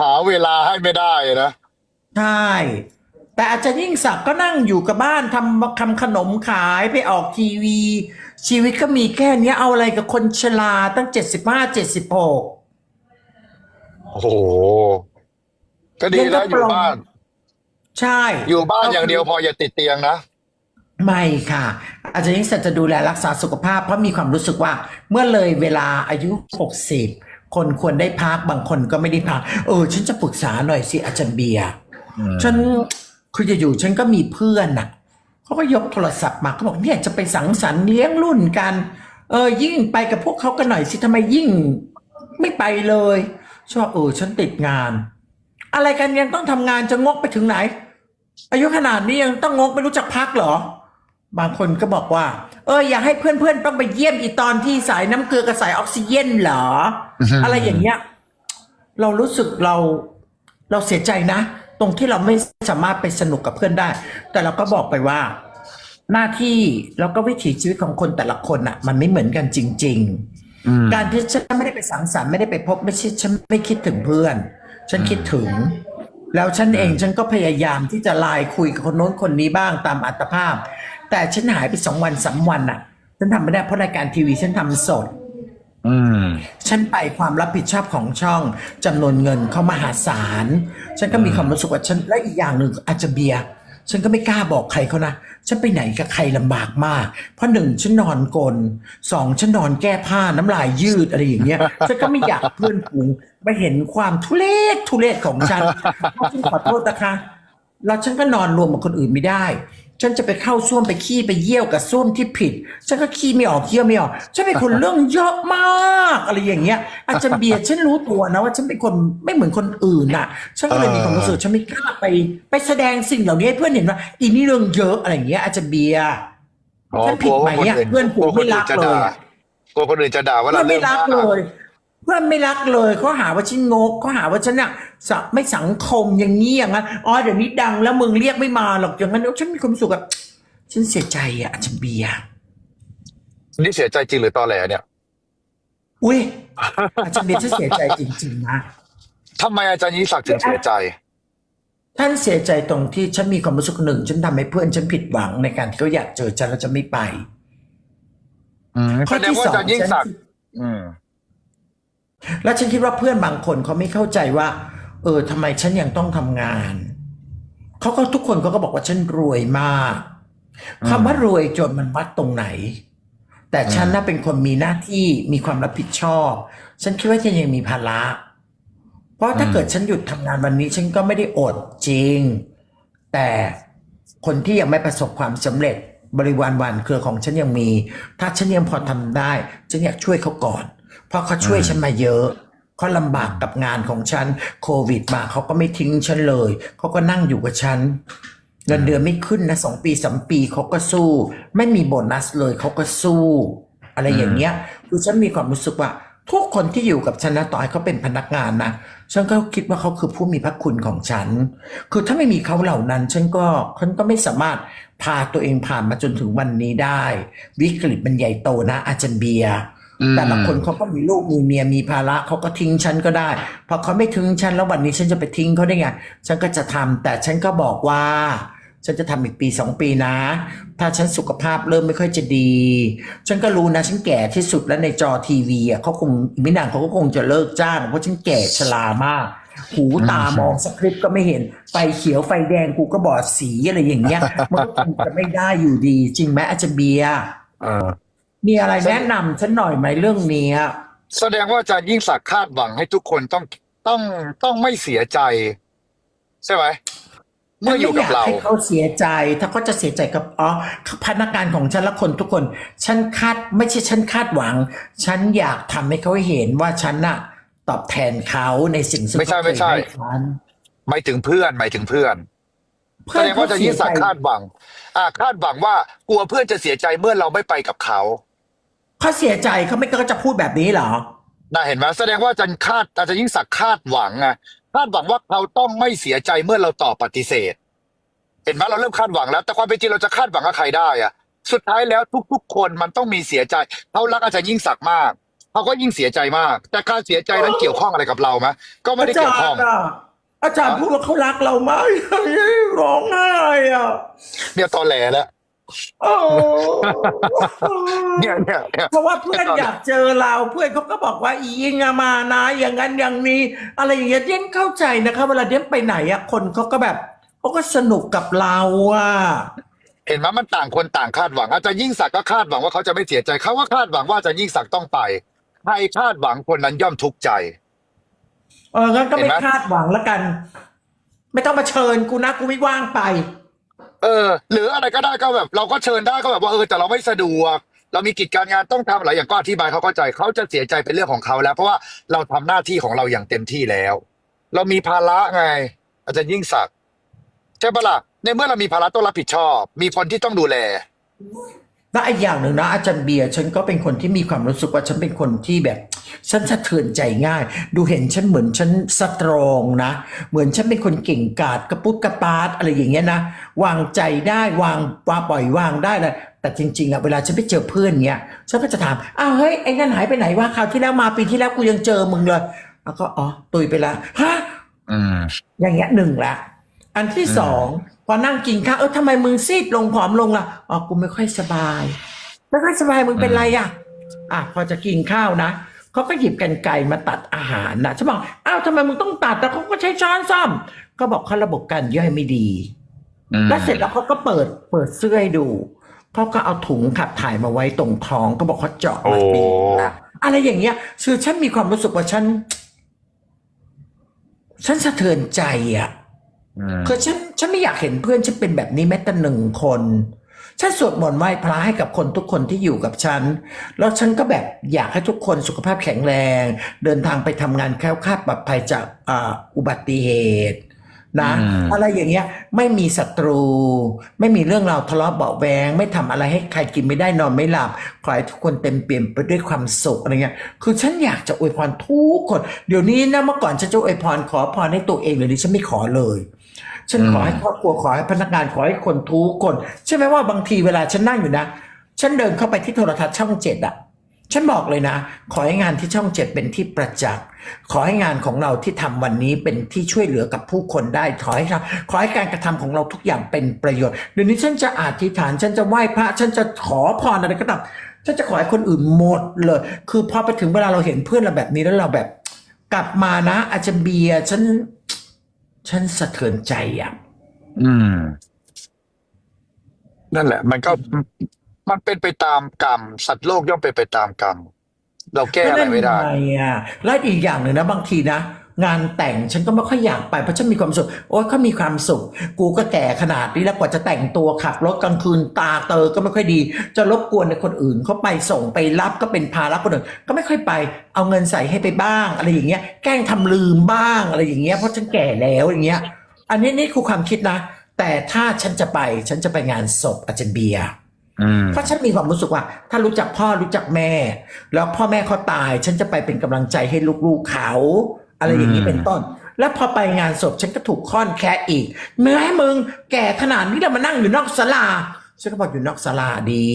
หาเวลาให้ไม่ได้นะใช่ แต่อาจารย์ยิ่งศักดิ์ก็นั่งอยู่กับบ้านทำทำขนมขายไปออกทีวี ชีวิตก็มีแค่เนี้ยเอาอะไรกับคนชราตั้งเจ็ดสิบห้าเจ็ดสิบหกโอ้โหก็ดีแล้วอยู่บ้าน ใช่ อยู่บ้านอย่างเดียวพออย่าติดเตียงนะไม่ค่ะ อาจารย์ยิ่งศักดิ์จะดูแลรักษาสุขภาพเพราะมีความรู้สึกว่า เมื่อเลยเวลาอายุหกสิบ คนควรได้พักบางคนก็ไม่ได้พักเออ ฉันจะปรึกษาหน่อยสิอาจารย์เบียร์ฉันคือจะอยู่ๆฉันก็มีเพื่อนน่ะเขาก็ยกโทรศัพท์มาเขาบอกเนี่ยจะไปสังสรรค์เลี้ยงรุ่นกัน เออ ยิ่งไปกับพวกเขากันหน่อยสิทำไมยิ่งไม่ไปเลยชอบเออฉันติดงาน อะไรกันยังต้องทำงานจะงกไปถึงไหน อายุขนาดนี้ยังต้องงกไม่รู้จักพักเหรอ บางคนก็บอกว่า เอออยากให้เพื่อนๆต้องไปเยี่ยมอีตอนที่สายน้ำเกลือกับสายออกซิเจนเหรออือฮึอะไรอย่างเงี้ย เรารู้สึกเราเราเสียใจนะ ตรงที่เราไม่สามารถไปสนุกกับเพื่อนได้ แต่เราก็บอกไปว่า หน้าที่แล้วก็วิถีชีวิตของคนแต่ละคนอะ มันไม่เหมือนกันจริง ๆ การที่ฉันไม่ได้ไปสังสรรค์ไม่ได้ไปพบไม่ใช่ฉันไม่คิดถึงเพื่อน ฉันคิดถึง แล้วฉันเองฉันก็พยายามที่จะไลน์คุยกับคนโน้นคนนี้บ้างตามอัตภาพ แต่ฉันหายไปสองวันสามวันอะ ฉันทำไม่ได้เพราะรายการทีวีฉันทำสด อืม ฉันไปความรับผิดชอบของช่องจำนวนเงินเขามหาศาล ฉันก็มีความรู้สึกว่าฉันและอีกอย่างหนึ่งอาจจะเบียร์ฉันก็ไม่กล้าบอกใครเขานะฉันไปไหนกับใครลำบากมาก เพราะหนึ่งฉันนอนกลนสองฉันนอนแก้ผ้าน้ำลายยืดอะไรอย่างเงี้ยฉันก็ไม่อยากเพื่อนฝูงมาเห็นความทุเรศทุเรศของฉันฉันขอโทษนะคะ แล้วฉันก็นอนรวมกับคนอื่นไม่ได้ ฉันจะไปเข้าส้วมไปขี้ไปเยี่ยวกับส้วมที่ผิด ฉันก็ขี้ไม่ออกเยี่ยวไม่ออก ฉันเป็นคนเรื่องเยอะมาก อะไรอย่างเงี้ย อาจจะเบียร์ฉันรู้ตัวนะว่าฉันเป็นคนไม่เหมือนคนอื่นน่ะ ฉันก็เลยมีความรู้สึกฉันไม่กล้าไป ไปแสดงสิ่งเหล่านี้ให้เพื่อนเห็นว่าอีนี่เรื่องเยอะอะไรอย่างเงี้ยอาจจะเบียร์อ๋อฉันผิดไหมอะกลัวว่าคนอื่นเพื่อนผมไม่รักกลัวคนอื่นจะเลยด่าอะกลัวคนอื่นจะด่าว่าเพื่เราอนไม่เรื่องรักมากเลย เพื่อนไม่รักเลยเขาหาว่าฉันงกเขาหาว่าฉันน่ะสะไม่สังคมอย่างนี้อย่างนั้นอ๋อเดี๋ยวนี้ดังแล้วมึงเรียกไม่มาหรอกอย่างนั้นฉันมีความรู้สึกแบบฉันเสียใจอะอาจารย์เบียร์นี่เสียใจจริงหรือตอแหลเนี่ยอุ้ยอาจารย์เบียร์ฉันเสียใจจริงๆนะทำไมอาจารย์ยิ่งศักดิ์ถึงเสียใจ ท่านเสียใจตรงที่ฉันมีความรู้สึกหนึ่งฉันทำให้เพื่อนฉันผิดหวังในการที่เขาอยากเจอฉันแล้วจะไม่ไปอืมข้อแสดงที่ว่าสออางจารย์ยิ่งฉันศักดิ์อืม แล้วฉันคิดว่าเพื่อนบางคนเขาไม่เข้าใจว่า เออทำไมฉันยังต้องทำงานเขาก็ทุกคนเขาก็บอกว่าฉันรวยมากอืมคำว่ารวยจนมันวัดตรงไหน แต่ฉันน่ะเป็นคนมีหน้าที่มีความรับผิดชอบ ฉันคิดว่าฉันยังมีภาระเพราะถ้าเกิดฉันหยุดทำงานวันนี้ ฉันก็ไม่ได้อดจริง แต่คนที่ยังไม่ประสบความสำเร็จบริวารวันเครือของฉันยังมี ถ้าฉันยังพอทำได้ ฉันอยากช่วยเขาก่อน เพราะเขาช่วยฉันมาเยอะเขาลำบากกับงานของฉัน โควิดมาเขาก็ไม่ทิ้งฉันเลย เขาก็นั่งอยู่กับฉันเงินเดือนไม่ขึ้นนะสองปีสามปีเขาก็สู้ ไม่มีโบนัสเลยเขาก็สู้ อะไรอย่างเงี้ยคือฉันมีความรู้สึกว่า ทุกคนที่อยู่กับฉันนะต่อให้เขาเป็นพนักงานนะฉันก็คิดว่าเขาคือผู้มีพระคุณของฉัน คือถ้าไม่มีเขาเหล่านั้น ฉันก็ฉันก็ไม่สามารถพาตัวเองผ่านมาจนถึงวันนี้ได้ วิกฤตมันใหญ่โตนะ อาจารย์เบียร์ แต่ละคนเขาก็มีลูกมีเมียมีภาระเขาก็ทิ้งฉันก็ได้พอเขาไม่ทิ้งฉันแล้ววันนี้ฉันจะไปทิ้งเขาได้ไงฉันก็จะทำแต่ฉันก็บอกว่า ฉันจะทำอีกปีสองปีนะ ถ้าฉันสุขภาพเริ่มไม่ค่อยจะดี ฉันก็รู้นะฉันแก่ที่สุดแล้วในจอทีวีอะเขาคงอีกไม่นานเขาก็คงจะเลิกจ้างเพราะฉันแก่ชรามาก หูตามองสคริปต์ก็ไม่เห็นไฟเขียวไฟแดงกูก็บอดสีอะไรอย่างเงี้ยมันก็คงจะไม่ได้อยู่ดี จริงไหมอาจารย์เบียร์เออ มีอะไรแนะนำฉันหน่อยไหมเรื่องเนี้ยแสดงว่าอาจารย์ยิ่งศักดิ์คาดหวังให้ทุกคนต้องต้องต้องไม่เสียใจ ใช่ไหมเมื่ออยู่กับเราฉันไม่อยากให้เขาเสียใจ ถ้าเขาจะเสียใจกับอ๋อพนักงานของฉันและคนทุกคน ฉันคาดไม่ใช่ฉันคาดหวัง ฉันอยากทำให้เขาเห็นว่าฉันน่ะ ตอบแทนเขาในสิ่งที่ไม่ใช่เขาเคไม่ยใช่ให้ฉันหมายถึงเพื่อนหมายถึงเพื่อนแสเพื่อนดงเขาว่าอาจารย์เสียิ่ยงใจศักดิ์คาดหวัง อ่าคาดหวังว่ากลัวเพื่อนจะเสียใจเมื่อเราไม่ไปกับเขา เขาเสียใจเขาไม่ก็จะพูดแบบนี้เหรอน่าเห็นไหมแสดงว่าอาจารย์คาดอาจารย์ยิ่งศักดิ์คาดหวังไงคาดหวังว่าเขาต้องไม่เสียใจเมื่อเราตอบปฏิเสธ เห็นไหมเราเริ่มคาดหวังแล้ว แต่ความเป็นจริงเราจะคาดหวังกับใครได้อะสุดท้ายแล้วทุก ๆ คนมันต้องมีเสียใจเขารักอาจารย์ยิ่งศักดิ์มากเขาก็ยิ่งเสียใจมาก แต่การเสียใจนั้นเกี่ยวข้องอะไรกับเราไหมก็ไม่ได้อาจาเกี่ยวข้รองย์อะอาจารย์พูดว่าเขารักเรามากร้องไห้อะเนี่ยตอแหลแล้ว โอ้เนี่ยเนี่ยเนี่ยเพราะว่าเพื่อนอยากเจอเราเพื่อนเขาก็บอกว่าอียิงอะมานะ อย่างนั้นอย่างนี้ อะไรอย่างเงี้ยเดียนเข้าใจนะคะเวลาเดียนไปไหนอะคนเขาก็แบบเขาก็สนุกกับเราอะเห็นไหมมันต่างคนต่างคาดหวัง อาจารย์ยิ่งศักดิ์ก็คาดหวังว่าเขาจะไม่เสียใจเขาก็คาดหวังว่าอาจารย์ยิ่งศักดิ์ต้องไปใครคาดหวังคนนั้นย่อมทุกข์ใจ เอองั้นก็ไม่เห็นไหมคาดหวังแล้วกัน ไม่ต้องมาเชิญกูนะกูไม่ว่างไป เออ หรืออะไรก็ได้ก็แบบ เราก็เชิญได้ก็แบบว่าเออแต่เราไม่สะดวก เรามีกิจการงานต้องทำอะไรอย่างก็อธิบายเขาเข้าใจเขาจะเสียใจเป็นเรื่องของเขาแล้ว เพราะว่าเราทำหน้าที่ของเราอย่างเต็มที่แล้ว เรามีภาระไง อาจารย์ยิ่งศักดิ์ใช่ปะล่ะในเมื่อเรามีภาระต้องรับผิดชอบ มีคนที่ต้องดูแล และอีกอย่างหนึ่งนะอาจารย์เบียร์ฉันก็เป็นคนที่มีความรู้สึกว่าฉันเป็นคนที่แบบ ฉันสะเทือนใจง่าย ดูเห็นฉันเหมือนฉันสตรองนะ เหมือนฉันเป็นคนเก่งกาจกระปุกกระปาดอะไรอย่างเงี้ยนะวางใจได้วางวางปล่อยวางได้เลยแต่จริงๆอะเวลาฉันไปเจอเพื่อนเงี้ยฉันก็จะถามอ้าวเฮ้ยไอ้นั่นหายไปไหนวะคราวที่แล้วมาปีที่แล้วกูยังเจอมึงเลย แล้วก็อ๋อตุยไปละฮะอืมอย่างเงี้ยหนึ่งละอันที่อืมสองพ อนั่งกินข้าวเออทำไมมึงซีดลงผอมลงล่ะอ๋อกูไม่ค่อยสบาย ไม่ค่อยสบายมึงเป็นไรอะอะพอจะกินข้าวนะเขาก็หยิบกันไก่มาตัดอาหารนะฉันบอกอ้าวทำไมมึงต้องตัดแต่เขาก็ใช้ช้อนซ่อมก็บอกเขาระบบการย่อยไม่ดีอืมแล้วเสร็จแล้วเขาก็เปิดเปิดเสื้อให้ดูเขาก็เอาถุงขับถ่ายมาไว้ตรงท้องก็บอกเขาเจาะมาดีนะอะไรอย่างเงี้ยคือฉันมีความรู้สึกว่าฉัน ฉันสะเทือนใจอะอืมคือฉัน ฉันไม่อยากเห็นเพื่อนฉันเป็นแบบนี้แม้แต่หนึ่งคน ฉันสวดมนต์ไหว้พระให้กับคนทุกคนที่อยู่กับฉัน แล้วฉันก็แบบอยากให้ทุกคนสุขภาพแข็งแรง เดินทางไปทำงานแคล้วคลาดปลอดภัยจากอ่าอุบัติเหตุนะอืมอะไรอย่างเงี้ยไม่มีศัตรู ไม่มีเรื่องราวทะเลาะเบาะแวง ไม่ทำอะไรให้ใครกินไม่ได้นอนไม่หลับขอให้ทุกคนเต็มเปี่ยมไปด้วยความสุขอะไรเงี้ยคือฉันอยากจะอวยพรทุกคน เดี๋ยวนี้นะเมื่อก่อนฉันจะอวยพรขอพรให้ตัวเองเดี๋ยวนี้ฉันไม่ขอเลย ฉันขอให้ครอบครัวขอให้พนักงานขอให้คนทุกคนใช่ไหมว่าบางทีเวลาฉันนั่งอยู่นะ ฉันเดินเข้าไปที่โทรทัศน์ช่องเจ็ดอะฉันบอกเลยนะ ขอให้งานที่ช่องเจ็ดเป็นที่ประจักษ์ขอให้งานของเราที่ทำวันนี้เป็นที่ช่วยเหลือกับผู้คนได้ ขอให้ทำขอให้การกระทำของเราทุกอย่างเป็นประโยชน์เดี๋ยวนี้ฉันจะอธิษฐาน ฉันจะไหว้พระ ฉันจะขอพรอะไรก็ตามฉันจะขอให้คนอื่นหมดเลย คือพอไปถึงเวลาเราเห็นเพื่อนเราแบบนี้แล้วเราแบบ กลับมานะ อาจจะเบียร์ฉัน ฉันสะเทือนใจอะ อืม นั่นแหละ มันก็มันเป็นไปตามกรรม สัตว์โลกย่อมเป็นไปตามกรรม เราแก้อะไรไม่ได้ก็นั่นงอะและอีกอย่างหนึ่งนะบางทีนะ งานแต่งฉันก็ไม่ค่อยอยากไปเพราะฉันมีความสุขโอ๊ยเขามีความสุข กูก็แก่ขนาดนี้แล้วกว่าจะแต่งตัวขับรถกลางคืนตาเตอก็ไม่ค่อยดี จะรบกวนในคนอื่นเขาไปส่งไปรับก็เป็นภาระคนอื่นก็ไม่ค่อยไปเอาเงินใส่ให้ไปบ้างอะไรอย่างเงี้ยแกล้งทำลืมบ้างอะไรอย่างเงี้ยเพราะฉันแก่แล้วอย่างเงี้ย อันนี้นี่คือความคิดนะ แต่ถ้าฉันจะไปฉันจะไปงานศพอาจารย์เบียร์อืมเพราะฉันมีความรู้สึกว่า ถ้ารู้จักพ่อรู้จักแม่ แล้วพ่อแม่เขาตาย ฉันจะไปเป็นกำลังใจให้ลูกๆเขา อะไรอย่างนี้อืมเป็นต้น แล้วพอไปงานศพฉันก็ถูกค่อนแค่อีกเมื่อให้มึงแก่ขนาดนี้แล้วมานั่งอยู่นอกศาลาฉันก็บอกอยู่นอกศาลาดี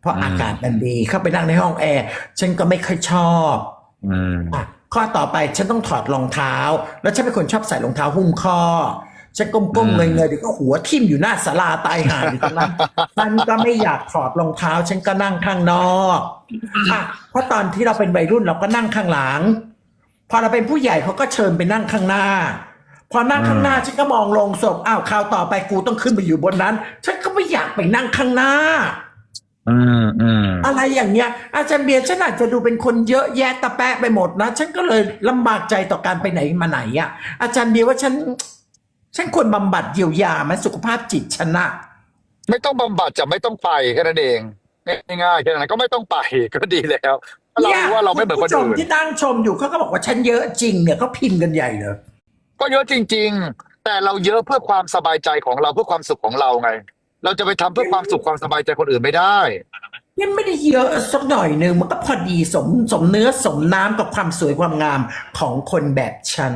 เพราะอากาศมันดีเข้าไปนั่งในห้องแอร์ฉันก็ไม่ค่อยชอบอืมอะข้อต่อไปฉันต้องถอดรองเท้า แล้วฉันเป็นคนชอบใส่รองเท้าหุ้มข้อฉันก้มอืๆมเงยเงยๆเดี๋ยวก็หัวทิ่มอยู่หน้าศาลาตายห่าอยู่ตรงนั้นฉันก็ไม่อยากถอดรองเท้า ฉันก็นั่งข้างนอกอะเพราะตอนที่เราเป็นวัยรุ่นเราก็นั่งข้างหลัง พอเราเป็นผู้ใหญ่เขาก็เชิญไปนั่งข้างหน้า พอนั่งข้างหน้าฉันก็มองลงศพอ้าวคราวต่อไปกูต้องขึ้นไปอยู่บนนั้น ฉันก็ไม่อยากไปนั่งข้างหน้าอืมอืมอะไรอย่างเงี้ย อาจารย์เบียร์ฉันอาจจะดูเป็นคนเยอะแยะตะแปะไปหมดนะฉันก็เลยลำบากใจต่อการไปไหนมาไหนอะ อาจารย์เบียร์ว่าฉัน ฉันควรบำบัดเยียวยาไหมสุขภาพจิตฉันอะไม่ต้องบำบัดจะไม่ต้องไปแค่นั้นเอง ง่ายๆแค่นั้นก็ไม่ต้องไปก็ดีแล้วถ้าเรารู้ว่าเราไม่เหมือนคนผู้ชมอื่นที่นั่งชมอยู่เขาก็บอกว่าฉันเยอะจริงเนี่ยเขาพิมพ์กันใหญ่เลยก็เยอะจริง ๆ แต่เราเยอะเพื่อความสบายใจของเราเพื่อความสุขของเราไง เราจะไปทำเพื่อความสุขความสบายใจคนอื่นไม่ได้ยังไม่ได้เยอะสักหน่อยหนึ่งมันก็พอดีสมสมเนื้อสมน้ำกับความสวยความงามของคนแบบฉัน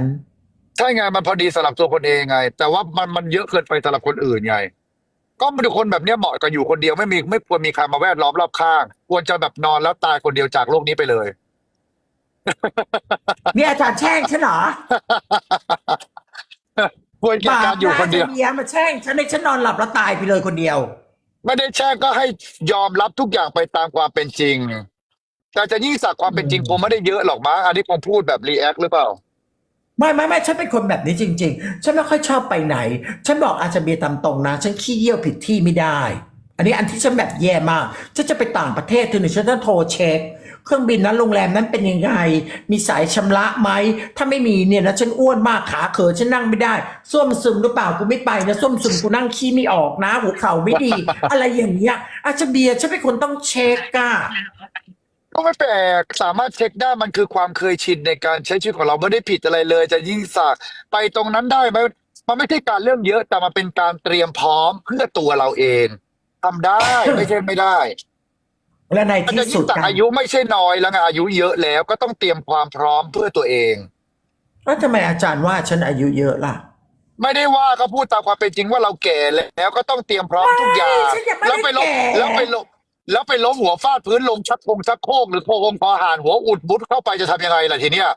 ใช่ไงมันพอดีสำหรับตัวคนเองไง แต่ว่ามันมันเยอะเกินไปสำหรับคนอื่นไง ก็มันคนแบบเนี้ยเหมาะกับอยู่คนเดียวไม่มีไม่ควรมีใครมาแวดล้อมรอบข้าง ควรจะแบบนอนแล้วตายคนเดียวจากโลกนี้ไปเลยนี่อาจารย์แช่งฉันเหรอควรแก่การอยู่คนเดียว บาปะอาจารเบียร์มาแช่งฉันให้ฉันนอนหลับแล้วตายไปเลยคนเดียว ไม่ได้แช่งก็ให้ยอมรับทุกอย่างไปตามความเป็นจริง แต่จะยิ่งสักความเป็นจริงอืมคงไม่ได้เยอะหรอกมั้งอันนี้คงพูดแบบรีแอคหรือเปล่า ไม่ไม่ไม่ฉันเป็นคนแบบนี้จริง ๆ ฉันไม่ค่อยชอบไปไหน ฉันบอกอาจารย์เบียตามตรงนะ ฉันขี้เยี่ยวผิดที่ไม่ได้ อันนี้อันที่ฉันแบบแย่มาก ฉันจะไปต่างประเทศทีหนึ่งฉันต้องโทรเช็ค เครื่องบินนั้นโรงแรมนั้นเป็นยังไง มีสายชำระไหม ถ้าไม่มีเนี่ยนะฉันอ้วนมากขาเขอฉันนั่งไม่ได้ส้วมซึมหรือเปล่ากูไม่ไปนะส้วมซึมกูนั่งขี้ไม่ออกนะหัวเข่าไม่ดี อะไรอย่างเงี้ยอาจารย์เบียร์ฉันเป็นคนต้องเช็คอะ ก็ไม่แปลกสามารถเช็คได้มันคือความเคยชินในการใช้ชีวิตของเราไม่ได้ผิดอะไรเลย จะยิ่งสักไปตรงนั้นได้ไหมมันไม่ใช่การเรื่องเยอะแต่มันเป็นการเตรียมพร้อมเพื่อตัวเราเองทำได้ไม่ใช่ไม่ได้ และในมันที่จะสุยิ่ดงสักกันอายุไม่ใช่น้อยแล้วไงอายุเยอะแล้วก็ต้องเตรียมความพร้อมเพื่อตัวเอง แล้วทำไมอาจารย์ว่าฉันอายุเยอะล่ะ ไม่ได้ว่าก็พูดตามความเป็นจริงว่าเราแก่แล้วก็ต้องเตรียมพร้อมทุกอย่าง ไม่ฉันยังไม่ได้แล้วไปล้มแก่ แล้วไปล้ม แล้วไปล้มหัวฟาดพื้นลงชักโคงชักโครกหรือโคงคอหานหัวอุดบุดเข้าไปจะทำยังไงล่ะทีเนี้ย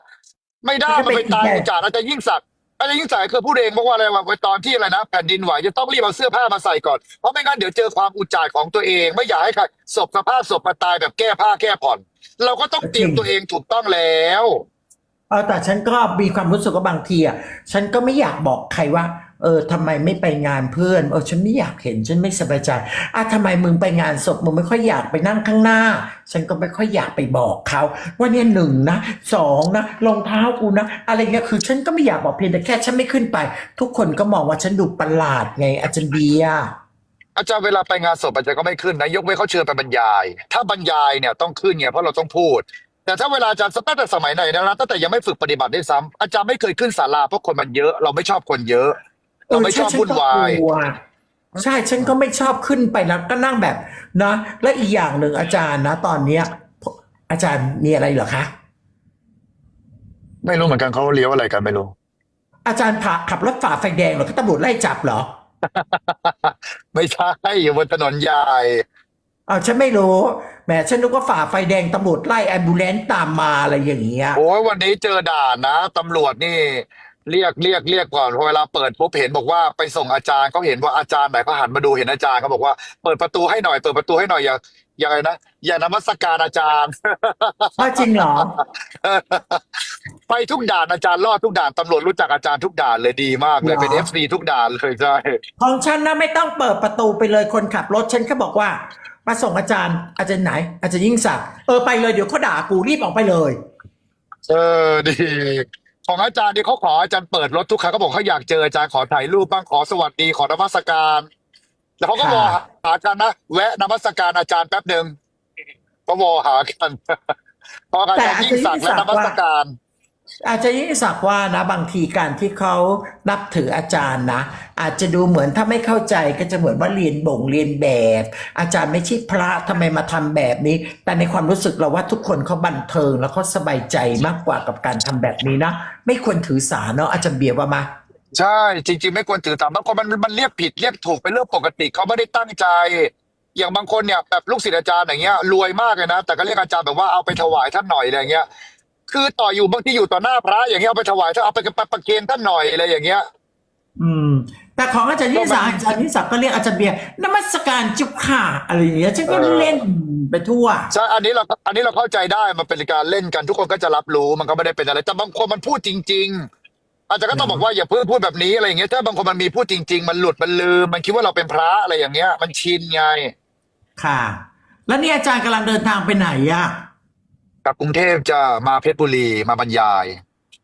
ไม่ได้มันไปตายอุจจาระอาจจะยิ่งสักดิ์อาจจะยิ่งสักดิ์เคยพูดเองบอกว่าอะไรว่าตอนที่อะไรนะแผ่นดินไหวจะต้องรีบเอาเสื้อผ้ามาใส่ก่อนเพราะไม่งั้นเดี๋ยวเจอความอุจจาระของตัวเอง ไม่อยากให้ใครศพสภาพศพมาตายแบบแก้ผ้าแก้ผ่อน เราก็ต้องเตรียมตัวเองถูกต้องแล้วเออแต่ฉันก็มีความรู้สึกว่าบางทีอะฉันก็ไม่อยากบอกใครว่า เออทำไมไม่ไปงานเพื่อนเออฉันไม่อยากเห็นฉันไม่สบายใจอะทำไมมึงไปงานศพมึงไม่ค่อยอยากไปนั่งข้างหน้า ฉันก็ไม่ค่อยอยากไปบอกเขา ว่าเนี่ยหนึ่งนะสองนะรองเท้ากูนะ อะไรเงี้ยคือ ฉันก็ไม่อยากบอกเพียงแต่แค่ฉันไม่ขึ้นไป ทุกคนก็มองว่าฉันดูประหลาดไงอาจารย์เบียร์อาจารย์เวลาไปงานศพอาจารย์ก็ไม่ขึ้นนะยกเว้นเขาเชิญไปบรรยาย ถ้าบรรยายเนี่ยต้องขึ้นไงเพราะเราต้องพูด แต่ถ้าเวลาอาจารย์ตั้งแต่สมัยไหนนะตั้งแต่ยังไม่ฝึกปฏิบัติด้วยซ้ำอาจารย์ไม่เคยขึ้นศาลาเพราะคนมันเยอะเราไม่ชอบคนเยอะ เราไม่ชอบใฉัวุ่นวายก็กลัใช่ฉันก็ไม่ชอบขึ้นไปแล้วก็นั่งแบบนะและอีกอย่างหนึ่งอาจารย์นะ ตอนเนี้ย อาจารย์มีอะไรเหรอคะไม่รู้เหมือนกันเขาเลี้ยวอะไรกันไม่รู้ อาจารย์ผ่าขับรถฝ่าไฟแดงเหรอก็ตำรวจไล่จับเหรอ ไม่ใช่อยู่บนถนนใหญ่อ้าวฉันไม่รู้แหมฉันนึกว่าฝ่าไฟแดงตำรวจไล่แอมบูเลนตามมาอะไรอย่างเงี้ยโอ้ยวันนี้เจอด่านนะตำรวจนี่ เรียกเรียกเรียกก่อนพอเวลาเปิดปุ๊บเห็นบอกว่าไปส่งอาจารย์เขาเห็นว่าอาจารย์ไหนเขาหันมาดูเห็นอาจารย์เขาบอกว่าเปิดประตูให้หน่อยเปิดประตูให้หน่อยอย่าอย่าอะไรนะอย่านมัสการอาจารย์อ้าวจริงเหรอ ไปทุกด่านอาจารย์รอดทุกด่านตำรวจรู้จักอาจารย์ทุกด่านเลยดีมากเลยเหรอเป็นเอฟซีทุกด่านเลยใช่ของฉันนะไม่ต้องเปิดประตูไปเลยคนขับรถฉันก็บอกว่า มาส่งอาจารย์อาจารย์ไหน อาจารย์ยิ่งศักดิ์เออไปเลยเดี๋ยวเขาด่ากูรีบออกไปเลย เออดี ของอาจารย์ที่เขาขออาจารย์เปิดรถทุกครั้งเขาบอกเขาอยากเจออาจารย์ขอถ่ายรูปบ้างขอสวัสดีขอนมัสการแล้วเขาก็วอค่ะหากันนะแวะนมัสการอาจารย์แป๊บหนึ่งก็วอหากันพออาจารย์ยิ่งศักดิ์และนมัสการ อาจจะยิ่งศักดิ์ว่านะบางทีการที่เขานับถืออาจารย์นะ อาจจะดูเหมือนถ้าไม่เข้าใจก็จะเหมือนว่าเรียนบ่งเรียนแบบ อาจารย์ไม่ใช่พระทำไมมาทำแบบนี้ แต่ในความรู้สึกเราว่าทุกคนเขาบันเทิงแล้วเขาสบายใจมากกว่ากับการทำแบบนี้นะ ไม่ควรถือสาเนาะอาจารย์เบียร์ว่ามาใช่จริง ๆ ไม่ควรถือตาบางคนมันมันเรียกผิดเรียกถูกเป็นเรื่องปกติเขาไม่ได้ตั้งใจอย่างบางคนเนี่ยแบบลูกศิษย์อาจารย์อย่างเงี้ยรวยมากเลยนะ แต่ก็เรียกอาจารย์แบบว่าเอาไปถวายท่านหน่อยอะไรเงี้ย คือต่ออยู่บางที่อยู่ต่อหน้าพระ อย่างเงี้ยเอาไปถวายท่านเอาไปประเคนท่านหน่อยอะไรอย่างเงี้ย อืม แต่ของอาจารย์ยิ่งศักดิ์อาจารย์ยิ่งศักดิ์ก็เรียกอาจารย์เบียร์นมัสการจุกค่ะอะไรอย่างเงี้ยฉันก็เออเล่นไปทั่วใช่อันนี้เราอันนี้เราเข้าใจได้มันเป็นการเล่นกันทุกคนก็จะรับรู้มันก็ไม่ได้เป็นอะไรแต่บางคนมันพูดจริง ๆ อาจารย์ก็ต้องบอกว่าอย่าเพิ่งพูดแบบนี้อะไรอย่างเงี้ยถ้าบางคนมันมีพูดจริง ๆ มันหลุดมันลืมมันคิดว่าเราเป็นพระอะไรอย่างเงี้ย มันชินไงค่ะ แล้วนี่อาจารย์กำลังเดินทางไปไหนอะ กลับกรุงเทพจะมาเพชรบุรีมาบรรยาย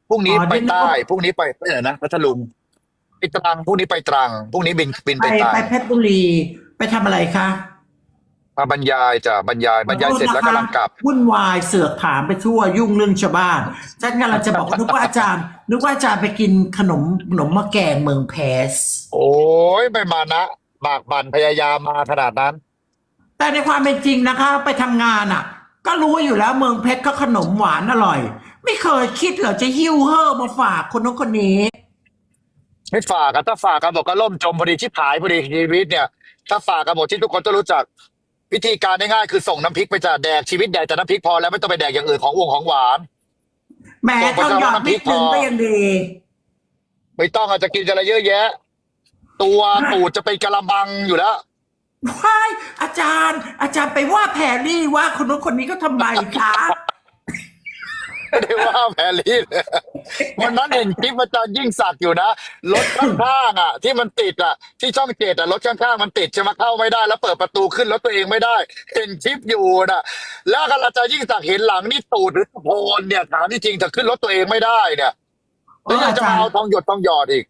พรุ่งนี้อ๋อไปเดี๋ยวนะใต้พรุ่งนี้ไปไปไหนนะพัทลุงไปตรังพรุ่งนี้ไปตรังพรุ่งนี้บินบินไปไปตรังไปเพชรบุรี ไปทำอะไรคะมาบรรยายจะบรรยายบรรยายเสร็จแล้วกำลังกลับ วุ่นวายเสือกถามไปทั่วยุ่งเรื่องชาวบ้านฉันกำลังจะบอกว่านึกว่าอาจารย์ นึกว่าอาจารย์ไปกินขนมขนมมะแกงเมืองแพส โอ้ยไม่มานะบากบั่นพยายามมาขนาดนั้น แต่ในความเป็นจริงนะคะ ไปทำงานอะ ก็รู้อยู่แล้วเมืองเพชรก็ขนมหวานอร่อย ไม่เคยคิดเหรอจะหิ้วเฮ่อมาฝากคนนู้นคนนี้ ไม่ฝากกันถ้าฝากกันบอกก็ล่มจมพอดีชิบหายพอดีชีวิตเนี่ย ถ้าฝากกันหมดที่ทุกคนต้องรู้จัก วิธีการง่ายๆคือส่งน้ำพริกไปจากแดกชีวิตแดกแต่น้ำพริกพอแล้วไม่ต้องไปแดกอย่างอื่นของวงของหวาน แหม้บอกทองหยอดว่าน้ำพรินิกดนึงพอก็ยังดี ไม่ต้องอาจจะกินอะไรเยอะแยะ ตัวตูดจะเป็นกะละมังอยู่แล้ว ว้ายอาจารย์ อาจารย์ไปว่าแพรรี่ว่าคนนู้นคนนี้ก็ทำไมคะไม่ได้ว่าแพรรี่เลยวันนั้นเห็นคลิปอาจารย์ยิ่งศักดิ์อยู่นะรถข้างๆอะ ที่มันติดอะ ที่ช่องเจ็ดอะรถข้างๆมันติดใช่ไหมเข้าไม่ได้แล้วเปิดประตูขึ้นรถตัวเองไม่ได้ เห็นคลิปอยู่น่ะแล้วก็อาจารย์ยิ่งศักดิ์เห็นหลังนี่ตูดหรือโพนเนี่ยถามที่จริงถ้าขึ้นรถตัวเองไม่ได้เนี่ยแล้วยังจะมาเอาทองหยดทองหยอดอีก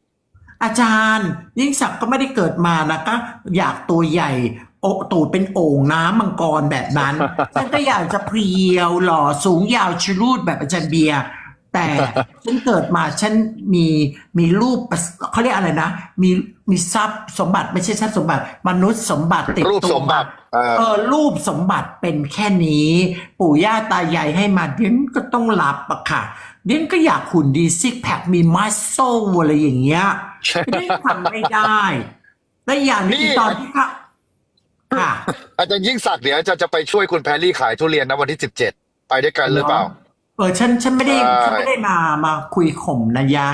อาจารย์ ยิ่งศักดิ์ก็ไม่ได้เกิดมานะก็อยากตัวใหญ่โอตูดเป็นโอ่งน้ำมังกรแบบนั้น ฉันก็อยากจะเพรียวหล่อสูงยาวชรูดแบบอาจารย์เบียร์แต่ฉันเกิดมาฉันมีมีรูปเขาเรียกอะไรนะ มีมีทรัพย์สมบัติไม่ใช่ทรัพย์สมบัติ มนุษย์สมบัติติดรูปตัวสมบัติเออเออรูปสมบัติเป็นแค่นี้ ปู่ย่าตายายให้มาเดียนก็ต้องรับอะค่ะ เดียนก็อยากหุ่นดีซิกแพคมีมัสโซอะไรอย่างเงี้ยเดียนทำไม่ได้ และอย่างนี้นี่ตอนที่ค่ะค่ะอาจารย์ยิ่งศักดิ์เดี๋ยวจะจะไปช่วยคุณแพรรี่ขายทุเรียนนะวันที่สิบเจ็ดไปด้วยกันหรือเปล่า เออฉันฉันไม่ได้ใช่ฉันไม่ได้มามาคุยข่มนะยะ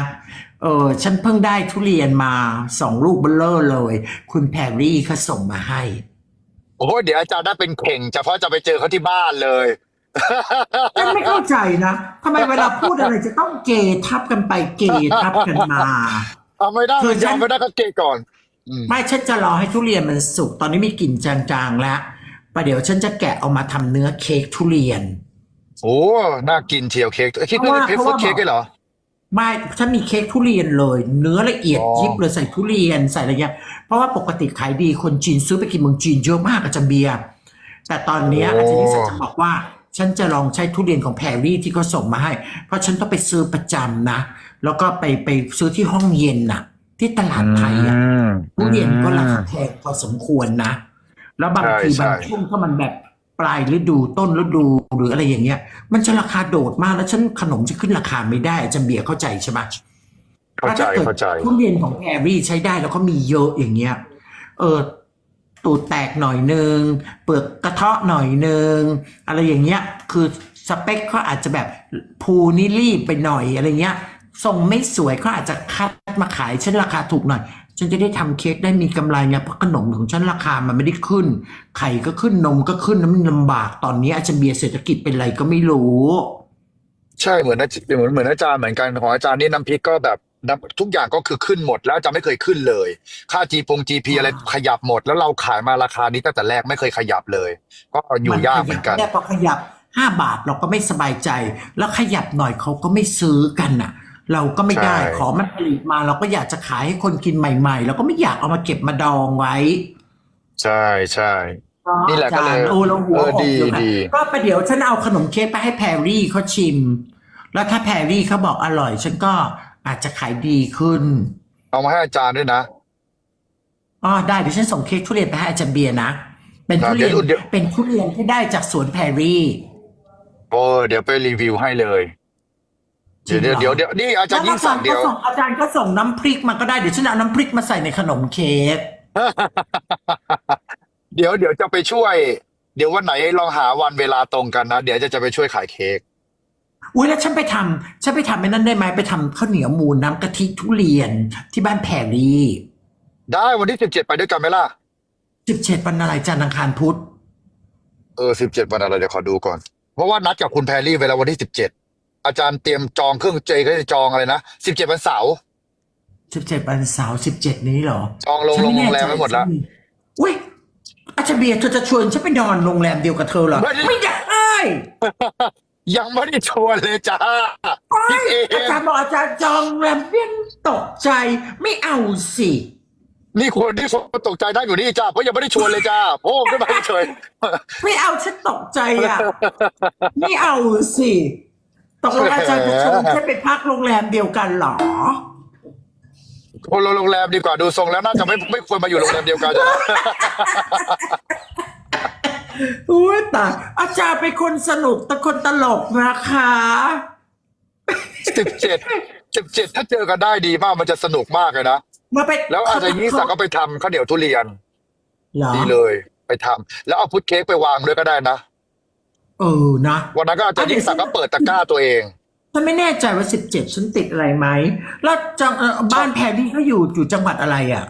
เออฉันเพิ่งได้ทุเรียนมาสองลูกเบลเลอร์เลย คุณแพรรี่เขาส่งมาให้โอ้โหเดี๋ยวอาจารย์ได้เป็นเข่งเฉพาะจะไปเจอเขาที่บ้านเลย ฉันไม่เข้าใจนะทำไมเวลาพูดอะไรจะต้องเกทับกันไปเกทับกันมา เอาไม่ได้คือมันฉัยนอมไม่ได้ก็เกะก่อนอืมไม่ฉันจะรอให้ทุเรียนมันสุกตอนนี้มีกลิ่นจางๆแล้วประเดี๋ยวฉันจะแกะเอามาทำเนื้อเค้กทุเรียน โอ้น่ากินเชียวเค้กคิดเพราะว่าว่าเพชรเพราะฟูดว่าเค้กได้เหรอ ไม่ฉันมีเค้กทุเรียนเลย เนื้อละเอียดอ๋อ ยิบเลยใส่ทุเรียนใส่อะไรเงี้ยเพราะว่าปกติขายดีคนจีนซื้อไปกินเมืองจีนเยอะมากอาจารย์เบียร์แต่ตอนเนี้ยอาจารย์นิสสันจะบอกว่า ฉันจะลองใช้ทุเรียนของแพรรี่ที่เขาส่งมาให้ เพราะฉันต้องไปซื้อประจำนะ แล้วก็ไปไปซื้อที่ห้องเย็นน่ะ ที่ตลาดไทยอะทุเรียนก็ราคาแพงพอสมควรนะ แล้วบางทีใช่บางใช่ช่วงถ้ามันแบบปลายฤดูต้นฤดูหรืออะไรอย่างเงี้ย มันจะราคาโดดมากแล้วฉันขนมจะขึ้นราคาไม่ได้อาจะเบียร์เข้าใจใช่ไหมเข้าใจถ้กิดเข้าใจทุเรียนของแพรรี่ใช้ได้แล้วก็มีเยอะอย่างเงี้ย เออ ตูดแตกหน่อยนึง เปลือกกระเทาะหน่อยนึง อะไรอย่างเงี้ย คือสเปคเขาอาจจะแบบภูนี่รีบไปหน่อยอะไรเงี้ยทรงไม่สวยเขาอาจจะคัดมาขายฉันราคาถูกหน่อยฉันจะได้ทำเค้กได้มีกำไรไงเพราะขนมของฉันราคามันไม่ได้ขึ้น ไข่ก็ขึ้นนมก็ขึ้นน้ำมันลำบากตอนนี้อาจจะเบียร์เศรษฐกิจเป็นไรก็ไม่รู้ ใช่เหมือนอาจเหมือนเหมือนอาจารย์เหมือนกันของอาจารย์นี่น้ำพริกก็แบบ ทุกอย่างก็คือขึ้นหมดแล้วอาจารย์ไม่เคยขึ้นเลย ค่าจีปงจีพีอะไรขยับหมด แล้วเราขายมาราคานี้ตั้งแต่แรกไม่เคยขยับเลย ก็อยู่ยากเหมือนกันขยับได้พอขยับห้าบาทเราก็ไม่สบายใจ แล้วขยับหน่อยเขาก็ไม่ซื้อกันน่ะ เราก็ไม่ได้ใช่ขอมันผลิตมาเราก็อยากจะขายให้คนกินใหม่ๆเราก็ไม่อยากเอามาเก็บมาดองไว้ ใช่ใช่นี่แหละก็เลยอาจารโอ้เราหัวเออหกดีอยู่ค่ะดีก็ประเดี๋ยวฉันเอาขนมเค้กไปให้แพรรี่เขาชิม แล้วถ้าแพรรี่เขาบอกอร่อย ฉันก็ อาจจะขายดีขึ้น เอามาให้อาจารย์ด้วยนะ อ๋อได้เดี๋ยวฉันส่งเค้กทุเรียนไปให้อาจารย์เบียร์นะ เป็นทุเรียน เดี๋ยวเดี๋ยว เป็นทุเรียนที่ได้จากสวนแพรรี่ โอ้เดี๋ยวไปรีวิวให้เลย จริเดี๋ยวงเหรอเดี๋ยวเดี๋ยวนี่อาจารย์ยิ่งศักดิ์เดี๋ยวส่งอาจารย์ก็ส่งน้ำพริกมาก็ได้ เดี๋ยวฉันเอาน้ำพริกมาใส่ในขนมเค้ก เดี๋ยวเดี๋ยวจะไปช่วย เดี๋ยววันไหนลองหาวันเวลาตรงกันนะ เดี๋ยวจะจะไปช่วยขายเค้ก อุ้ยแล้วฉันไปทำฉันไปทำไอ้นั่นได้ไหมไปทำข้าวเหนียวมูนน้ำกะทิทุเรียนที่บ้านแพรรี่ได้วันที่สิบเจ็ดไปด้วยกันไหมล่ะ สิบเจ็ดวันอะไรจันทร์อังคารพุธเออสิบเจ็ดวันอะไรเดี๋ยวขอดูก่อน เพราะว่านัดกับคุณแพรรี่ไว้แล้ววันที่สิบเจ็ดอาจารย์เตรียมจองเครื่องเจก็จะจองอะไรนะสิบเจ็ดวันเสาร์ สิบเจ็ดวันเสาร์สิบเจ็ดนี้เหรอจองโรงฉันโรงน่แรมไว้หมดแล้วอุ้ยอาจารย์เบียร์เธอจะชวนฉันไปนอนโรงแรมเดียวกับเธอเหรอไม่ได้ ไม่ได้ ยังไม่ได้ชวนเลยจ้าโอ๊ยคิดเองอาจารย์บอกอาจารย์จองโรงแรมเพี้ยนตกใจไม่เอาสิ นี่คนที่คนตกใจนั่งอยู่นี่จ้าเพราะยังไม่ได้ชวนเลยจ้าโพ่งขึ้นมาเฉยไม่เอาฉันตกใจอะ ไม่เอาสิตกลงอาจารย์จะชวนฉันไปพักโรงแรมเดียวกันเหรอคนละโรงแรมดีกว่าดูทรงแล้วน่าจะไม่ไม่ควรมาอยู่โรงแรมเดียวกันจ้ะ อุ้ยตายอาจารย์เป็นคนสนุกแต่คนตลกนะคะสิบเจ็ดสิบเจ็ดถ้าเจอกันได้ดีมากมันจะสนุกมากเลยนะมาไปแล้วอาจจะยิ่งศักดิ์ก็ไปทำข้าวเหนียวทุเรียนเหรอดีเลยไปทำแล้วเอาพุทธเค้กไปวางด้วยก็ได้นะเออนะวันนั้นก็อาจจะยิ่งศักดิ์ก็เปิดตะกร้าตัวเองตฉันไม่แน่ใจว่าสิบเจ็ดฉันติดอะไรไหมแล้วจังเอ่อบ้านแพรรี่เขาอยู่อยู่จังหวัดอะไรอะ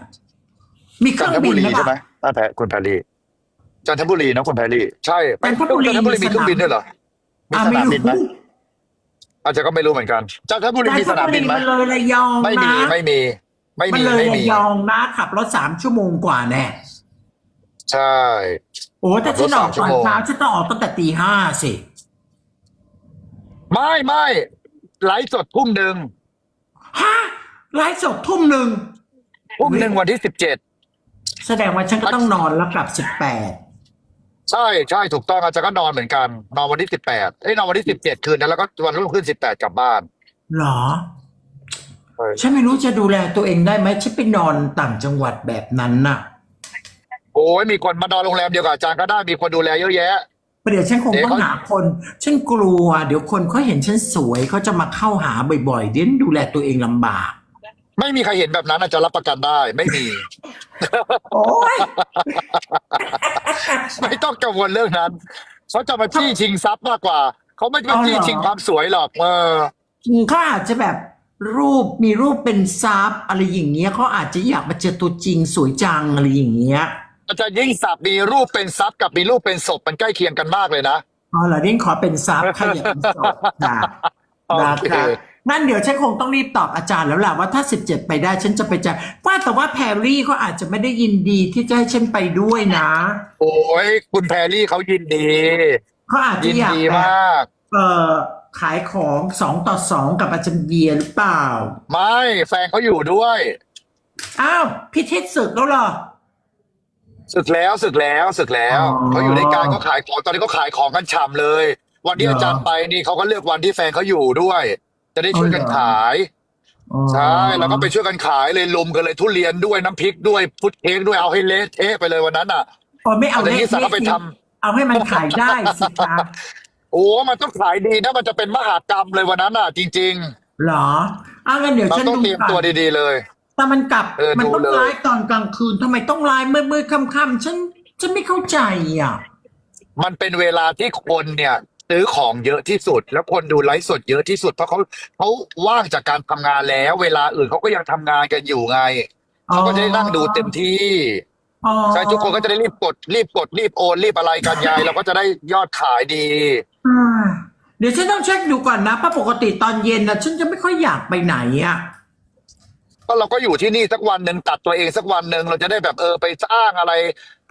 มีเคจัรื่นองทบิบุนรีหรือเปใช่ไหมล่า บ้านแพรคุณแพรรี่ จันทบุรีนะคุณแพรรี่ใช่จันทบุรีจันทบุรีมีมีเครื่องบินด้วยเหรอมีอ่าสไม่นามรู้บินไหมอาจจะก็ไม่รู้เหมือนกันจันทบุรีมีสนามบินไหมมันเลยระยองไม่มีนะไม่มี ไม่มันมีเลยไม่ระมียองนะขับรถสามชั่วโมงกว่าแน่ใช่โอ้แต่ขับรฉัถนออกสามชั่ตวอนโมงเช้าฉันต้องออกตั้งแต่ตีห้าสิไม่ไม่ไลฟ์สดทุ่มหนึ่งฮะไลฟ์สดทุ่มหนึ่งทุ่มหนึ่งวันที่สิบเจ็ดแสดงว่าฉันก็ต้องนอนแล้วกลับสิบแปด ใช่ใช่ถูกต้องอาจารย์ก็นอนเหมือนกัน นอนวันที่สิบแปดเอ้ยนอนวันที่สิบเจ็ดคืนนั้นแล้วก็วันรุ่งขึ้นสิบแปดกลับบ้านหรอ ใช่ฉันไม่รู้จะดูแลตัวเองได้ไหมฉันไปนอนต่างจังหวัดแบบนั้นน่ะ โอ้ยมีคนมานอนโรงแรมเดียวกับอาจารย์ก็ได้มีคนดูแลเยอะแยะเดี๋ยวฉันคงเดี๋ยวต้องเขาหาคน ฉันกลัว เดี๋ยวคนเขาเห็นฉันสวยเขาจะมาเข้าหาบ่อยๆเดี๋ยวดูแลตัวเองลำบาก ไม่มีใครเห็นแบบนั้นอาจจะรับประกันได้ ไม่มี โอ้ยไม่ต้องกังวลเรื่องนั้นเขาจะมาจี้ชิงทรัพย์มากกว่าเขาไม่มาจี้ชิงความสวยหรอกเออเขาอาจจะแบบรูปมีรูปเป็นซับอะไรอย่างเงี้ยเขาอาจจะอยากมาเจอตัวจริงสวยจังอะไรอย่างเงี้ยอาจารย์ยิ่งศักดิ์มีรูปเป็นทรัพย์กับมีรูปเป็นศพมันใกล้เคียงกันมากเลยนะอ๋อเหรอนี่ขอเป็นซับขยันสดค่ะโอนะเคคะ งั้นเดี๋ยวฉันคงต้องรีบตอบอาจารย์แล้วล่ะว่าถ้าสิบเจ็ดไปได้ฉันจะไปจะว่าแต่ว่าแพรรี่เขาอาจจะไม่ได้ยินดีที่จะให้ฉันไปด้วยนะโอ้ยคุณแพรรี่เขายินดี เขาอาจจะยินอยากดีแบบมาก เอ่อขายของสองต่อสองกับอาจารย์เบียร์หรือเปล่า ไม่แฟนเขาอยู่ด้วยอ้าวพี่ทิศศึกแล้วเหรอศึกแล้วศึกแล้วศึกแล้วอ๋อเขาอยู่ในการเขาขายของตอนนี้เขาขายของกันฉ่ำเลย วันที่เหรออาจารย์ไปนี่เขาก็เลือกวันที่แฟนเขาอยู่ด้วย จะได้ช่วยกันอ๋อเหรอขายอ๋อใช่แล้วก็ไปช่วยกันขายเลยลุมกันเลยทุเรียนด้วยน้ำพริกด้วยฟุตเค้กด้วยเอาให้เละเทะไปเลยวันนั้นอะอ๋อไม่เอาแต่นี่เละสั่งเอาไปสิทเอาให้มันขายได้สิคะโอ้ มันต้องขายดีนะ มันจะเป็นมหากรรมเลยวันนั้นอะ จริงเหรออ้าวงั้นเดี๋ยวๆเราฉันต้องดูเตรียมก่อนตัวดีๆเลย แต่มันกลับเออมันดูต้องเลย ไลฟ์ตอนกลางคืนทำไมต้องไลฟ์มืดๆค่ำๆฉันฉันไม่เข้าใจอะ มันเป็นเวลาที่คนเนี่ย ซื้อของเยอะที่สุด แล้วคนดูไลฟ์สดเยอะที่สุด เพราะเขาเขาว่างจากการทำงานแล้ว เวลาอื่นเขาก็ยังทำงานกันอยู่ไงเขาก็จะได้นั่งดูเต็มที่อ๋อใช่ทุกคนก็จะได้รีบกดรีบกดรีบโอนรีบอะไรกันยายเราก็จะได้ยอดขายดี อ่าเดี๋ยวฉันต้องเช็คดูก่อนนะเพราะปกติตอนเย็นนะฉันจะไม่ค่อยอยากไปไหนอะ ก็เราก็อยู่ที่นี่สักวันหนึ่งตัดตัวเองสักวันหนึ่งเราจะได้แบบเออไปสร้างอะไร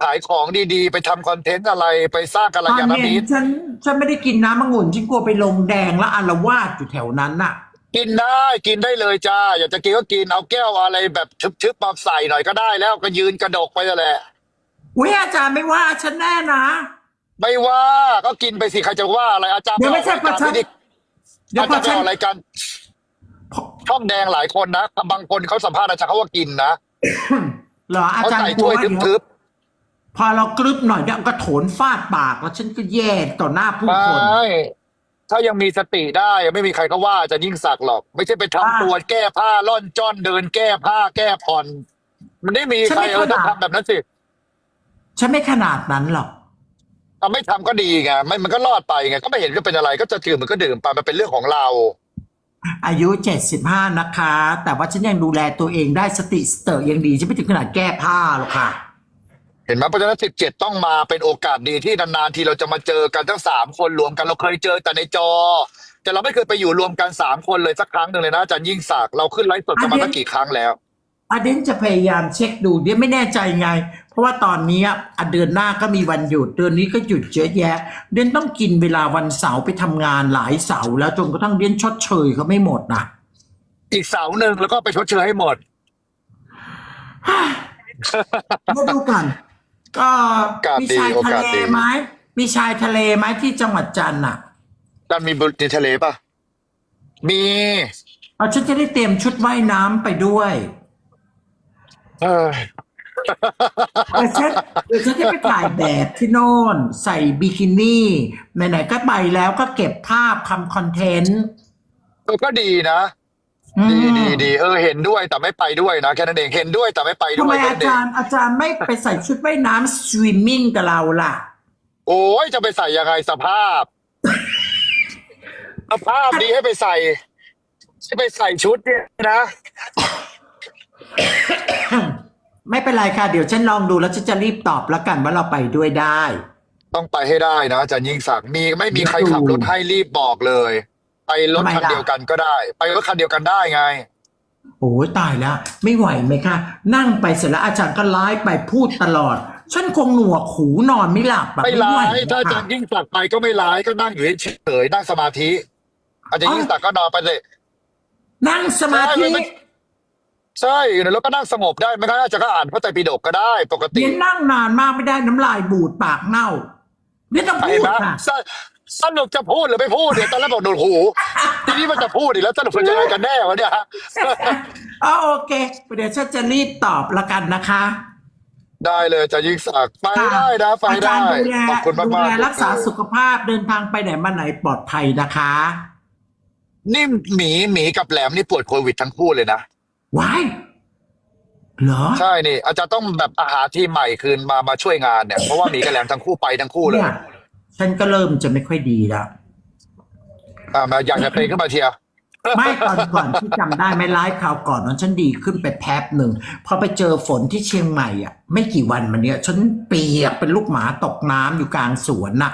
ขายของดีๆ ไปทำคอนเทนต์อะไรไปสร้างกัลตอนยาณเย็มินตรฉันฉันไม่ได้กินน้ำองุ่นฉันกลัวไปลงแดงแล้วอารวาสอยู่แถวนั้นน่ะ กินได้กินได้เลยจ้า อยากจะกินก็กินเอาแก้วอะไรแบบทึบๆมาใส่หน่อยก็ได้แล้วก็ยืนกระดกไปนั่นแหละ อุ้ยอาจารย์ไม่ว่าฉันแน่นะ ไม่ว่าก็กินไปสิใครจะว่าอะไรอาจารย์เดี๋ยวไม่ใช่ออกรายการประชันไม่ได้เดี๋ยวอาพอจารย์ฉันไปออกรายการช่องแดงหลายคนนะบางคนเขาสัมภาษณ์อาจารย์เขาว่ากินนะเหรออาเขาจารย์ใส่กลัถ้ววยว่าเดี๋ยวทึบ พอเรากรึบหน่อยเดี๋ยวก็โถนฟาดปาก แล้วฉันก็แย่ต่อหน้าๆผู้ไมคน่ถ้ายังมีสติได้ไม่มีใครก็ว่าอาจะยิ่งสักดิ์หรอก ไม่ใช่ไปทำอ่าตัวแก้ผ้าล่อนจ้อนเดินแก้ผ้าแก้ผ่อน มันไม่มีฉันใครไม่เออต้องขนาดทำแบบนั้นสิฉันไม่ขนาดนั้นหรอกเอาไม่ทำก็ดีไงไม่มันก็รอดไปไงก็ไม่เห็นจะเป็นอะไร ก็จะดื่มมันก็ดื่มไปมันเป็นเรื่องของเรา อายุเจ็ดสิบห้านะคะ แต่ว่าฉันยังดูแลตัวเองได้สติสเตอร์ยังดีฉันไม่ถึงขนาดแก้ผ้าหรอกค่ะ เห็นไหมเพราะฉะนั้นสิบเจ็ดต้องมาเป็นโอกาสดีที่นานๆทีเราจะมาเจอกันทั้งสามคนรวมกันเราเคยเจอแต่ในจอ แต่เราไม่เคยไปอยู่รวมกันสามคนเลยสักครั้งหนึ่งเลยนะอาจารย์ยิ่งศักดิ์เราขึ้นไลฟ์สดกันมาตั้งกี่ครั้งแล้วอาเดนจะพยายามเช็คดูเดี๋ยวไม่แน่ใจไง เพราะว่าตอนนี้อะเดือนหน้าก็มีวันหยุดเดือนนี้ก็หยุดเยอะแยะ เดือนต้องกินเวลาวันเสาร์ไปทำงานหลายเสาร์แล้วจนกระทั่งเดือนชดเชยเขาไม่หมดนะอีกเสาหนึ่งแล้วก็ไปชดเชยให้หมดมาดูกัน ก็โอกาสมีดีชายโอทะกาสเลดีไหมมีชายทะเลไหมที่จังหวัดจันทร์อะอาจารย์มีบุในทะเลป่ะ มีเอาฉันจะได้เตรียมชุดว่ายน้ำไปด้วย เออเออฉันเดี๋ยวฉันจะไปถ่ายแบบที่โน่น ใส่บิกินี่ไหนๆก็ไปแล้วก็เก็บภาพทำคอนเทนต์เออก็ดีนะอืม ดีดีดีเออเห็นด้วยแต่ไม่ไปด้วยนะแค่นั้นเองเห็นด้วยแต่ไม่ไปด้ทำวไมยแค่อานั้นเองจารย์อาจารย์ไม่ไปใส่ชุดว่ายน้ำสวิมมิ่งกับเราล่ะ โอ้ยจะไปใส่ยังไงสภาพเอาภาพดีให้ไปใส่ให้ไปใส่ชุดเนี่ยนะไม่เป็นไรค่ะ เดี๋ยวฉันลองดูแล้วฉันจะรีบตอบแล้วกันว่าเราไปด้วยได้ ต้องไปให้ได้นะอาจารย์ยิ่งศักดิ์มีไม่มีใครขับรถให้รีบบอกเลย ไปรถทำไมคันล่ะเดียวกันก็ได้ ไปรถคันเดียวกันได้ไง โอ้ยตายแล้ว ไม่ไหวไหมคะ นั่งไปเสร็จแล้วอาจารย์ก็ไลฟ์ไปพูดตลอด ฉันคงหนวกหูนอนไม่หลับแบบไม่ไหวร้ายนะถ้าอาจาคะรย์ยิ่งศักดิ์ไปก็ไม่ร้ายก็นั่งอยู่เฉยๆนั่งสมาธิ อาจารย์ยิ่งศักดิ์ก็นอนไปเลย นั่งสมาธิ ใช่ไม่ใช่อยู่ในรถก็นั่งสงบได้ไม่งั้นอาจจะก็อ่านพระไตรปิฎกก็ได้ ปกติเรียนนั่งนานมากไม่ได้น้ำลายบูดปากเน่าไม่ต้องพูเห็นดไหมค่ะ สสรุปจะพูดหรือไม่พูดเนี่ยตอนแรกบอกหนวกหูทีนี้มันจะพูดอีกแล้วสรุปมันจะอะไรกันแน่วะเนี่ยฮะอ๋อโอเคเดี๋ยวฉันจะรีบตอบละกันนะคะ ได้เลยอาจะยิ่งศักดิ์ไปได้นะไปอาจาได้รย์ดูแลขอบคุณมากดูมากแลรักษาสุขภาพเดินทางไปไหนมาไหนปลอดภัยนะคะนี่หมีหมีกับแหลมนี่ปวดโควิดทั้งคู่เลยนะว้ายเหรอใช่นี่อาจจะต้องแบบอาหารที่ใหม่คืนมามาช่วยงานเนี่ยเพราะว่าหมีกับแหลมทั้งคู่ไปทั้งคู่เลย เนี่ย ฉันก็เริ่มจะไม่ค่อยดีแล้ว อ่ามาอยากจะเป็นขึ้นมาเชียร์ไม่ตอนก่อนที่จำได้ไหม่ไลฟ์คราวก่อนนั้นฉันดีขึ้นไปแป๊บหนึ่งพอไปเจอฝนที่เชียงใหม่อะ ไม่กี่วันมาเนี้ยฉันเปียกเป็นลูกหมาตกน้ำอยู่กลางสวนน่ะ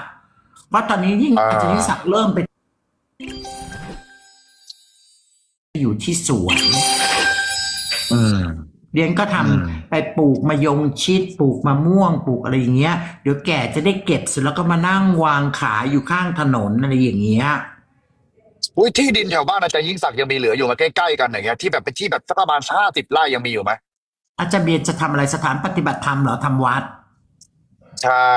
เพราะตอนนี้ยิ่งอ่าอาจารย์ศักดิ์เริ่มไปอยู่ที่สวน อืม เรียนก็ทำอืม ไปปลูกมะยงชิดปลูกมะม่วงปลูกอะไรอย่างเงี้ย เดี๋ยวแก่จะได้เก็บเสร็จแล้วก็มานั่งวางขายอยู่ข้างถนนอะไรอย่างเงี้ยอุ้ยที่ดินแถวบ้านอาจารย์ยิ่งศักดิ์ยังมีเหลืออยู่มาใกล้ๆกันอย่างเงี้ยที่แบบเป็นที่แบบสักประมาณห้าสิบไร่ยังมีอยู่ไหมอาจารย์เบียนจะทำอะไรสถานปฏิบัติธรรมเหรอทำวัด ใช่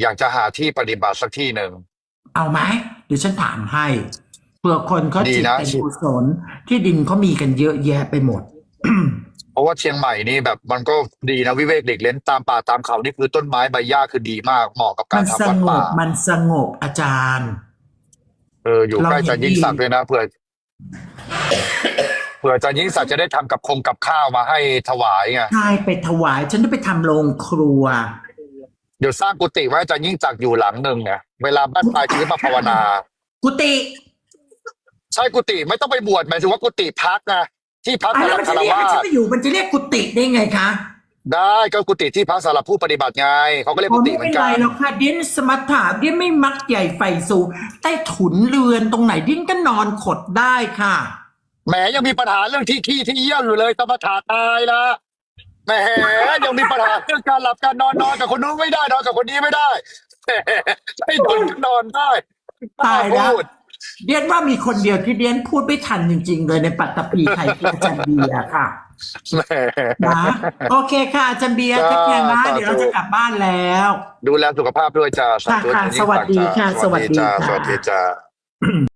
อยากจะหาที่ปฏิบัติสักที่หนึ่งเอาไหมเดี๋ยวฉันถามให้เผื่อคนเขาดีจิตนะเป็นกุศลที่ดินเขามีกันเยอะแยะไปหมด เพราะว่าเชียงใหม่นี่แบบมันก็ดีนะวิเวกเด็กเล่นตามป่าตามเขานี่คือต้นไม้ใบหญ้าคือดีมากเหมาะกับกามัรนทำสวัดงป่าบมันสงบอาจารย์ เอออยู่เราใกล้อาจารย์เห็นยิ่งศักดิ์ดีเลยนะเผื่อเผื่ออาจารย์ยิ่งศักดิ์จะได้ทำกับคงกับข้าวมาให้ถวายไงใช่ไปถวาย ฉันได้ไปทำโรงครัว เดี๋ยวสร้างกุฏิไว้อาจารย์ยิ่งศักดิ์อยู่หลังหนึ่งไงเวลาบ้านปลายชีวิตมาภาวนา กุฏิใช่กุฏิไม่ต้องไปบวชหมายถึงว่ากุฏิพักไง ที่พักอะสำหแล้รัวบมันจะคารเรียกวาให้ฉันสไปอยู่มันจะเรียกกุฏิได้ไงคะได้ก็กุฏิที่พักสำหรับผู้ปฏิบัติไงเขาก็เรียกผมกุฏิไม่เหมืเป็อนนไรกันหรอกค่ะเดียนสมถะเดียนไม่มักใหญ่ไฟสูงใต้ถุนเรือนตรงไหนเดียนก็นอนขดได้ค่ะ แหมยังมีปัญหาเรื่องที่ขี้ที่เยี่ยวอยู่เลยสมถะตายละแหมยังมีปัญหาเรื่องการหลับการนอนนอนกับคนนู้นไม่ได้นอนกับคนนี้ไม่ได้แหมให้ทนก็นอนได้ตายแล้ว พูด เดียนว่ามีคนเดียวที่เดียนพูดไม่ทันจริง ๆ เลยในปัตตภีไทยคืออาจารย์เบียร์ค่ะแหมนะโอเคค่ะอาจารย์เบียร์จ้าแค่แค่นะสาธุเดี๋ยวเราจะกลับบ้านแล้ว ดูแลสุขภาพด้วยจ้าค่ะค่ะสวัสดีค่ะสวัสดีจ้าสวัสดีค่ะ สวัสดีจ้า